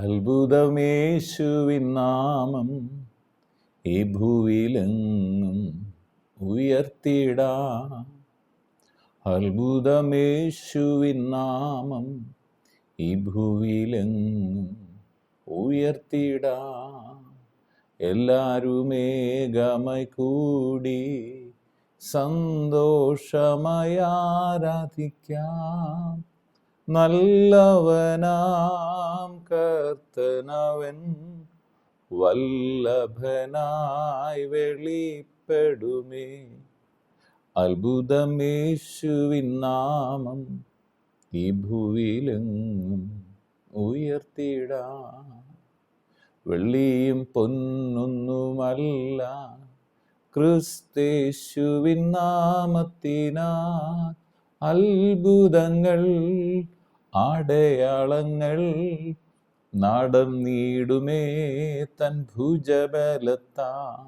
അത്ഭുതമേശുവിൻ നാമം ഈ ഭൂവിലെങ്ങും ഉയർത്തിടാ. അത്ഭുതമേശുവിൻ നാമം ഈ ഭൂവിലെങ്ങും ഉയർത്തിടാ എല്ലാരുമേകമായി കൂടി സന്തോഷമായി ആരാധിക്കാം. നല്ലവനാം കർത്തനവൻ വല്ലഭനായി വെളിപ്പെടുമേ. അത്ഭുതമേശുവിൻ നാമം ഈ ഭൂവിലെങ്ങും ഉയർത്തിടാ. വെള്ളിയും പൊന്നൊന്നുമല്ല ക്രിസ്തേശുവിൻ നാമത്തിനാ അത്ഭുതങ്ങൾ അടയാളങ്ങൾ നീടുമേ തൻ ഭുജബലത്താ.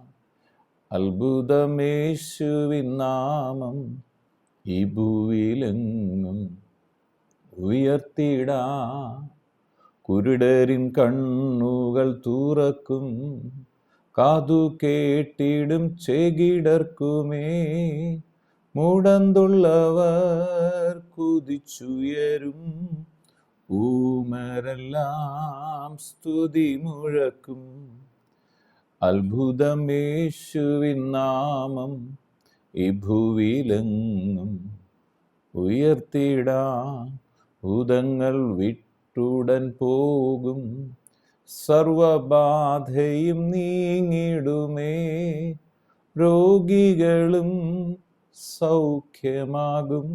അത്ഭുതമേശുവിൻ നാമം ഈ ഭൂവിലെങ്ങും ഉയർത്തിടാ. കുരുടരിൻ കണ്ണുകൾ തുറക്കും കാതു കേട്ടിടും ചെകിടർക്കുമേ. മുടന്തുള്ളവർ കുതിച്ചുയരും. ഊമരെല്ലാം സ്തുതി മുഴക്കും. അത്ഭുതമേശുവിൻ നാമം ഈ ഭൂവിലെങ്ങും ഉയർത്തിടാ ഭൂതങ്ങൾ വിട്ടുടൻ പോകും. സർവബാധയും നീങ്ങിടുമേ. രോഗികളും സൗഖ്യമാകും.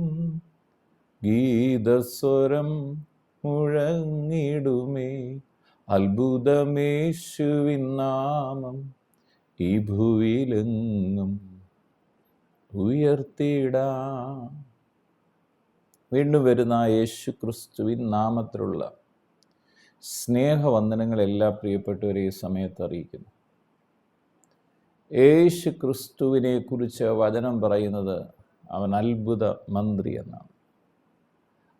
ഗീതസ്വരം മുഴങ്ങിടുമേ. അത്ഭുതമേശുവിൻ നാമം ഈ ഭൂവിലെങ്ങും ഉയർത്തിയിടാ. വീണ്ടും വരുന്ന യേശു ക്രിസ്തുവിൻ നാമത്തിലുള്ള സ്നേഹവന്ദനങ്ങൾ എല്ലാ പ്രിയപ്പെട്ടവരെ ഈ സമയത്ത് അറിയിക്കുന്നു. യേശു ക്രിസ്തുവിനെ കുറിച്ച് വചനം പറയുന്നത് അവൻ അത്ഭുത മന്ത്രി എന്നാണ്.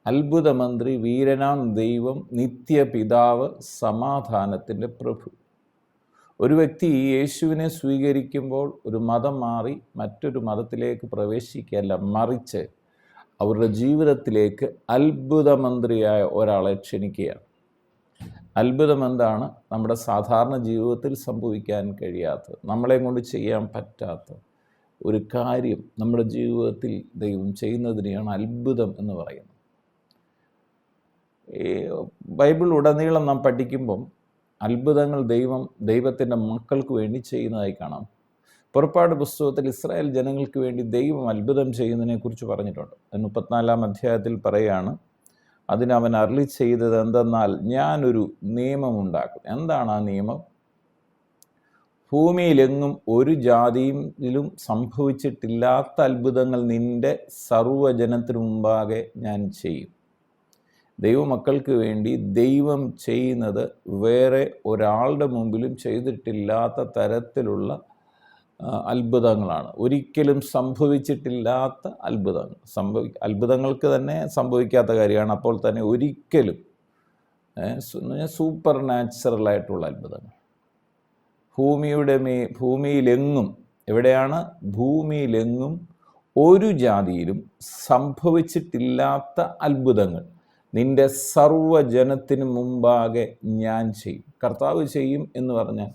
അത്ഭുത മന്ത്രി വീരനാം ദൈവം നിത്യപിതാവ് സമാധാനത്തിന്റെ പ്രഭു. ഒരു വ്യക്തി യേശുവിനെ സ്വീകരിക്കുമ്പോൾ ഒരു മതം മാറി മറ്റൊരു മതത്തിലേക്ക് പ്രവേശിക്കുകയല്ല മറിച്ച് അവരുടെ ജീവിതത്തിലേക്ക് അത്ഭുത മന്ത്രിയായ ഒരാളെ ക്ഷണിക്കുകയാണ്. അത്ഭുതം എന്താണ് നമ്മുടെ സാധാരണ ജീവിതത്തിൽ സംഭവിക്കാൻ കഴിയാത്ത നമ്മളെ കൊണ്ട് ചെയ്യാൻ പറ്റാത്ത ഒരു കാര്യം നമ്മുടെ ജീവിതത്തിൽ ദൈവം ചെയ്യുന്നതിനെയാണ് അത്ഭുതം എന്ന് പറയുന്നത്. ബൈബിൾ ഉടനീളം നാം പഠിക്കുമ്പം അത്ഭുതങ്ങൾ ദൈവം ദൈവത്തിന്റെ മക്കൾക്ക് വേണ്ടി ചെയ്യുന്നതായി കാണാം. പുറപ്പാട് പുസ്തകത്തിൽ ഇസ്രായേൽ ജനങ്ങൾക്ക് വേണ്ടി ദൈവം അത്ഭുതം ചെയ്യുന്നതിനെക്കുറിച്ച് പറഞ്ഞിട്ടുണ്ട്. മുപ്പത്തിനാലാം അധ്യായത്തിൽ പറയുകയാണ് അതിന് അവൻ അരളി ചെയ്തത് എന്തെന്നാൽ ഞാനൊരു നിയമമുണ്ടാക്കും. എന്താണ് ആ നിയമം? ഭൂമിയിലെങ്ങും ഒരു ജാതിയിലും സംഭവിച്ചിട്ടില്ലാത്ത അത്ഭുതങ്ങൾ നിന്റെ സർവജനത്തിനു മുമ്പാകെ ഞാൻ ചെയ്യും. ദൈവമക്കൾക്ക് വേണ്ടി ദൈവം ചെയ്യുന്നത് വേറെ ഒരാളുടെ മുമ്പിലും ചെയ്തിട്ടില്ലാത്ത തരത്തിലുള്ള അത്ഭുതങ്ങളാണ്. ഒരിക്കലും സംഭവിച്ചിട്ടില്ലാത്ത അത്ഭുതങ്ങൾ. സംഭവി അത്ഭുതങ്ങൾക്ക് തന്നെ സംഭവിക്കാത്ത കാര്യമാണ്. അപ്പോൾ തന്നെ ഒരിക്കലും സൂപ്പർ നാച്ചുറലായിട്ടുള്ള അത്ഭുതങ്ങൾ. ഭൂമിയുടെ മേ ഭൂമിയിലെങ്ങും എവിടെയാണ്? ഭൂമിയിലെങ്ങും ഒരു ജാതിയിലും സംഭവിച്ചിട്ടില്ലാത്ത അത്ഭുതങ്ങൾ. നിന്റെ സർവജനത്തിന് മുമ്പാകെ ഞാൻ ചെയ്യും. കർത്താവ് ചെയ്യും എന്ന് പറഞ്ഞാൽ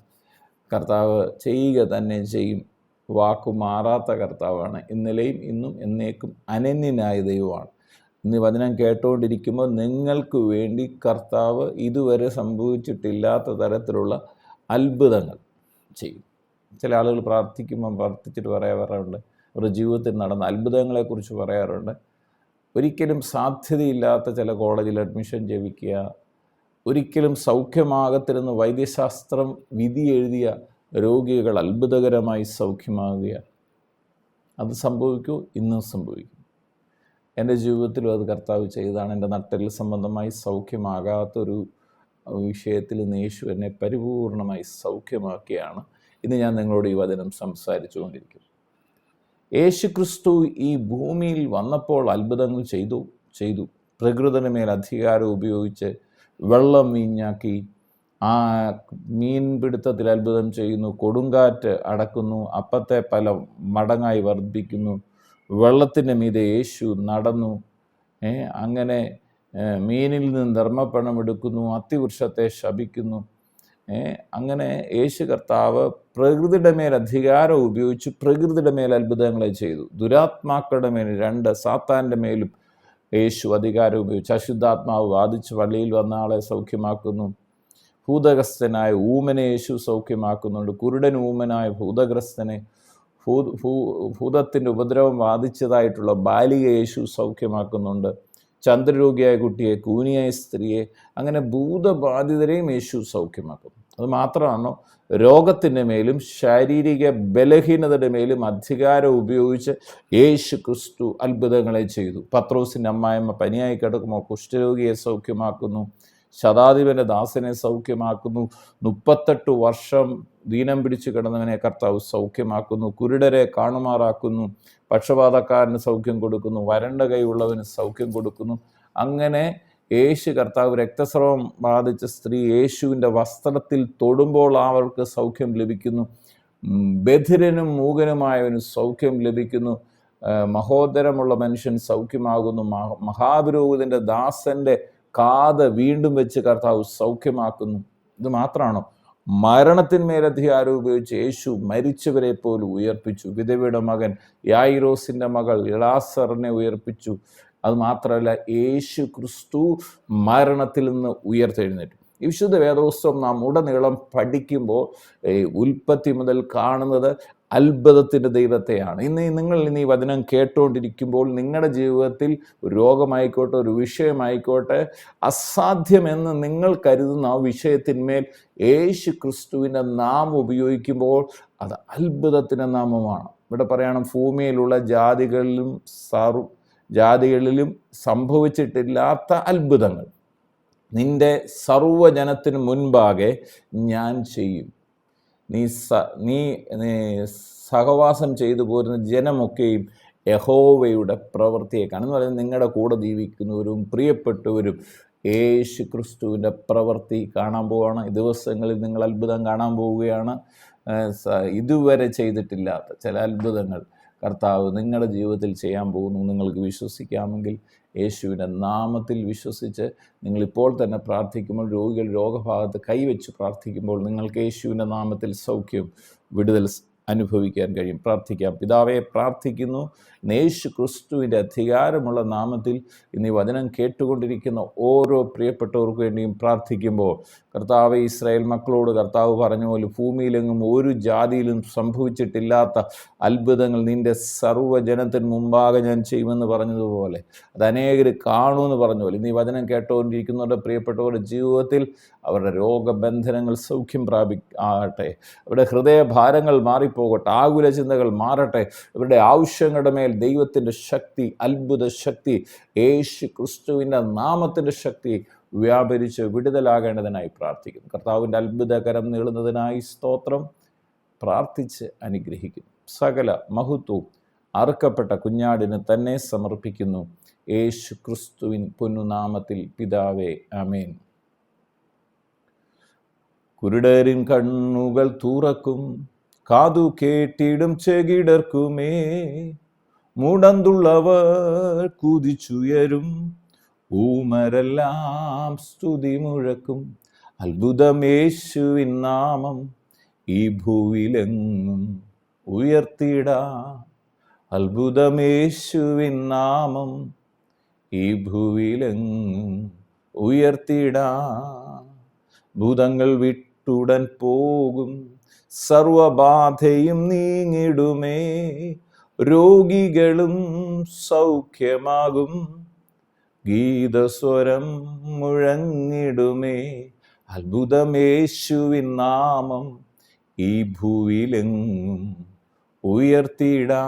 കർത്താവ് ചെയ്യുക തന്നെ ചെയ്യും. വാക്കു മാറാത്ത കർത്താവാണ്. ഇന്നലെയും ഇന്നും എന്നേക്കും അനന്യനായ ദൈവമാണ്. ഇന്ന് വചനം കേട്ടുകൊണ്ടിരിക്കുമ്പോൾ നിങ്ങൾക്ക് വേണ്ടി കർത്താവ് ഇതുവരെ സംഭവിച്ചിട്ടില്ലാത്ത തരത്തിലുള്ള അത്ഭുതങ്ങൾ ചെയ്യും. ചില ആളുകൾ പ്രാർത്ഥിക്കുമ്പോൾ പ്രാർത്ഥിച്ചിട്ട് പറയാറുണ്ട്. അവരുടെ ജീവിതത്തിൽ നടന്ന അത്ഭുതങ്ങളെക്കുറിച്ച് പറയാറുണ്ട്. ഒരിക്കലും സാധ്യതയില്ലാത്ത ചില കോളേജിൽ അഡ്മിഷൻ ജപിക്കുക ഒരിക്കലും സൗഖ്യമാകത്തിരുന്ന് വൈദ്യശാസ്ത്രം വിധി എഴുതിയ രോഗികൾ അത്ഭുതകരമായി സൗഖ്യമാകുകയാണ്. അത് സംഭവിക്കൂ ഇന്നും സംഭവിക്കും. എന്റെ ജീവിതത്തിലും അത് കർത്താവ് ചെയ്താണ്. എന്റെ നട്ടൽ സംബന്ധമായി സൗഖ്യമാകാത്തൊരു വിഷയത്തിൽ നേശു എന്നെ പരിപൂർണമായി സൗഖ്യമാക്കിയാണ്. ഇന്ന് ഞാൻ നിങ്ങളോട് ഈ വചനം സംസാരിച്ചു കൊണ്ടിരിക്കുന്നു യേശു ക്രിസ്തു ഈ ഭൂമിയിൽ വന്നപ്പോൾ അത്ഭുതങ്ങൾ ചെയ്തു ചെയ്തു. പ്രകൃതിന് മേൽ അധികാരം ഉപയോഗിച്ച് വെള്ളം വീഞ്ഞാക്കി ആ മീൻ പിടുത്തത്തിൽ അത്ഭുതം ചെയ്യുന്നു കൊടുങ്കാറ്റ് അടക്കുന്നു അപ്പത്തെ പല മടങ്ങായി വർദ്ധിപ്പിക്കുന്നു വെള്ളത്തിന്റെ മീതെ യേശു നടന്നു. അങ്ങനെ മീനിൽ നിന്ന് ധർമ്മപ്പണം എടുക്കുന്നു അത്തിവൃക്ഷത്തെ ശപിക്കുന്നു. അങ്ങനെ യേശു കർത്താവ് പ്രകൃതിയുടെ മേൽ അധികാരം ഉപയോഗിച്ച് പ്രകൃതിയുടെ മേൽ അത്ഭുതങ്ങളെ ചെയ്തു. ദുരാത്മാക്കളുടെ മേൽ രണ്ട് സാത്താന്റെ മേലും യേശു അധികാരം ഉപയോഗിച്ച്. അശുദ്ധാത്മാവ് വാദിച്ച് പള്ളിയിൽ വന്ന ആളെ സൗഖ്യമാക്കുന്നു. ഭൂതഗ്രസ്തനായ ഊമനെ യേശു സൗഖ്യമാക്കുന്നുണ്ട്. കുരുടൻ ഊമനായ ഭൂതഗ്രസ്തനെ ഭൂ ഭൂ ഭൂതത്തിന്റെ ഉപദ്രവം ബാധിച്ചതായിട്ടുള്ള ബാലിക യേശു സൗഖ്യമാക്കുന്നുണ്ട്. ചന്ദ്രരോഗിയായ കുട്ടിയെ കൂനിയായ സ്ത്രീയെ അങ്ങനെ ഭൂതബാധിതരെയും യേശു സൗഖ്യമാക്കും അത് മാത്രമാണോ? രോഗത്തിന്റെ മേലും ശാരീരിക ബലഹീനതയുടെ മേലും അധികാരം ഉപയോഗിച്ച് യേശു ക്രിസ്തു അത്ഭുതങ്ങളെ ചെയ്തു. പത്രോസിന്റെ അമ്മായിമ്മ പനിയായി കിടക്കുമോ കുഷ്ഠരോഗിയെ സൗഖ്യമാക്കുന്നു. ശതാധിപന്റെ ദാസനെ സൗഖ്യമാക്കുന്നു. മുപ്പത്തെട്ട് വർഷം ദീനം പിടിച്ചു കിടന്നവനെ കർത്താവ് സൗഖ്യമാക്കുന്നു. കുരുടരെ കാണുമാറാക്കുന്നു. പക്ഷപാതക്കാരന് സൗഖ്യം കൊടുക്കുന്നു. വരണ്ട കൈയുള്ളവന് സൗഖ്യം കൊടുക്കുന്നു. അങ്ങനെ യേശു കർത്താവ് രക്തസ്രവം ബാധിച്ച സ്ത്രീ യേശുവിന്റെ വസ്ത്രത്തിൽ തൊടുമ്പോൾ അവർക്ക് സൗഖ്യം ലഭിക്കുന്നു. ബധിരനും മൂകനുമായവന് സൗഖ്യം ലഭിക്കുന്നു. മഹോദരമുള്ള മനുഷ്യൻ സൗഖ്യമാകുന്നു. മഹ- മഹാപുരോഹിതന്റെ ദാസന്റെ കാത് വീണ്ടും വെച്ച് കർത്താവ് സൗഖ്യമാക്കുന്നു. ഇത് മാത്രമാണോ? മരണത്തിന്മേൽ അധികാരം ഉപയോഗിച്ച് യേശു മരിച്ചവരെ പോലും ഉയർപ്പിച്ചു. വിധവയുടെ മകൻ യായിറോസിന്റെ മകൾ ഇളാസറിനെ ഉയർപ്പിച്ചു. അത് മാത്രമല്ല യേശു ക്രിസ്തു മരണത്തിൽ നിന്ന് ഉയർത്തെഴുന്നേറ്റു. ഈ വിശുദ്ധ വേദോത്സവം നാം ഉടനീളം പഠിക്കുമ്പോൾ ഉൽപ്പത്തി മുതൽ കാണുന്നത് അത്ഭുതത്തിന്റെ ദൈവത്തെയാണ്. ഇന്ന് നിങ്ങൾ ഇന്ന് ഈ വചനം കേട്ടുകൊണ്ടിരിക്കുമ്പോൾ നിങ്ങളുടെ ജീവിതത്തിൽ ഒരു രോഗമായിക്കോട്ടെ ഒരു വിഷയമായിക്കോട്ടെ അസാധ്യമെന്ന് നിങ്ങൾ കരുതുന്ന ആ വിഷയത്തിന്മേൽ യേശു ക്രിസ്തുവിന്റെ നാമം ഉപയോഗിക്കുമ്പോൾ അത് അത്ഭുതത്തിന്റെ നാമമാണ്. ഇവിടെ പറയണം ഭൂമിയിലുള്ള ജാതികളിലും സർവ ജാതികളിലും സംഭവിച്ചിട്ടില്ലാത്ത അത്ഭുതങ്ങൾ. നിന്റെ സർവജനത്തിന് മുൻപാകെ ഞാൻ ചെയ്യും. നീ സ നീ സഹവാസം ചെയ്തു പോരുന്ന ജനമൊക്കെയും യഹോവയുടെ പ്രവൃത്തിയെ കാണും എന്ന് പറയുന്നത് നിങ്ങളുടെ കൂടെ ജീവിക്കുന്നവരും പ്രിയപ്പെട്ടവരും യേശു ക്രിസ്തുവിന്റെ പ്രവൃത്തി കാണാൻ പോവുകയാണ്. ഈ ദിവസങ്ങളിൽ നിങ്ങൾ അത്ഭുതം കാണാൻ പോവുകയാണ്. ഇതുവരെ ചെയ്തിട്ടില്ലാത്ത ചില അത്ഭുതങ്ങൾ. കർത്താവ് നിങ്ങളുടെ ജീവിതത്തിൽ ചെയ്യാൻ പോകുന്നു നിങ്ങൾക്ക് വിശ്വസിക്കാമെങ്കിൽ യേശുവിന്റെ നാമത്തിൽ വിശ്വസിച്ച് നിങ്ങളിപ്പോൾ തന്നെ പ്രാർത്ഥിക്കുമ്പോൾ രോഗികൾ രോഗഭാഗത്ത് കൈവച്ച് പ്രാർത്ഥിക്കുമ്പോൾ നിങ്ങൾക്ക് യേശുവിന്റെ നാമത്തിൽ സൗഖ്യം വിടുതൽ അനുഭവിക്കാൻ കഴിയും. പ്രാർത്ഥിക്കാം. പിതാവെ പ്രാർത്ഥിക്കുന്നു. നേശു ക്രിസ്തുവിന്റെ അധികാരമുള്ള നാമത്തിൽ ഇന്ന് ഈ വചനം കേട്ടുകൊണ്ടിരിക്കുന്ന. ഓരോ പ്രിയപ്പെട്ടവർക്ക് വേണ്ടിയും പ്രാർത്ഥിക്കുമ്പോൾ കർത്താവ് ഇസ്രായേൽ മക്കളോട് കർത്താവ് പറഞ്ഞ പോലെ ഭൂമിയിലെങ്ങും ഒരു ജാതിയിലും സംഭവിച്ചിട്ടില്ലാത്ത അത്ഭുതങ്ങൾ നിന്റെ സർവജനത്തിന് മുമ്പാകെ ഞാൻ ചെയ്യുമെന്ന് പറഞ്ഞതുപോലെ അത് അനേകർ കാണുമെന്ന് പറഞ്ഞ പോലെ ഇന്ന് ഈ വചനം കേട്ടുകൊണ്ടിരിക്കുന്നവരുടെ പ്രിയപ്പെട്ടവരുടെ ജീവിതത്തിൽ അവരുടെ രോഗബന്ധനങ്ങൾ സൗഖ്യം പ്രാപി ആകട്ടെ. അവരുടെ ഹൃദയഭാരങ്ങൾ മാറിപ്പോകട്ടെ. ആകുല ചിന്തകൾ മാറട്ടെ. ഇവരുടെ ആവശ്യങ്ങളുടെ മേൽ ദൈവത്തിന്റെ ശക്തി അത്ഭുത ശക്തി യേശു ക്രിസ്തുവിന്റെ നാമത്തിന്റെ ശക്തി വ്യാപരിച്ച് വിടുതലാകേണ്ടതിനായി പ്രാർത്ഥിക്കുന്നു. കർത്താവിന്റെ അത്ഭുതകരം നീളുന്നതിനായി സ്തോത്രം. പ്രാർത്ഥിച്ച് അനുഗ്രഹിക്കുന്നു. സകല മഹത്വവും അറുക്കപ്പെട്ട കുഞ്ഞാടിന് തന്നെ സമർപ്പിക്കുന്നു. യേശു ക്രിസ്തുവിൻ പൊന്നുനാമത്തിൽ പിതാവേ അമേൻ കുരുടരിൻ കണ്ണുകൾ തുറക്കും. കാതു കേട്ടിടും ചെകിടർക്കുമേ. മുടന്തുള്ളവർ കുതിച്ചുയരും. ഊമരെല്ലാം സ്തുതി മുഴക്കും. അത്ഭുതമേശുവിൻ നാമം ഈ ഭൂവിലെങ്ങും ഉയർത്തിടാ. അത്ഭുതമേശുവിൻ നാമം ഈ ഭൂവിലെങ്ങും ഉയർത്തിടാ. ഭൂതങ്ങൾ വിട്ടുടൻ പോകും. സർവബാധയും നീങ്ങിടുമേ. രോഗികളും സൗഖ്യമാകും. ഗീതസ്വരം മുഴങ്ങിടുമേ. അത്ഭുതമേശുവിൻ നാമം ഈ ഭൂവിലെങ്ങും ഉയർത്തിടാ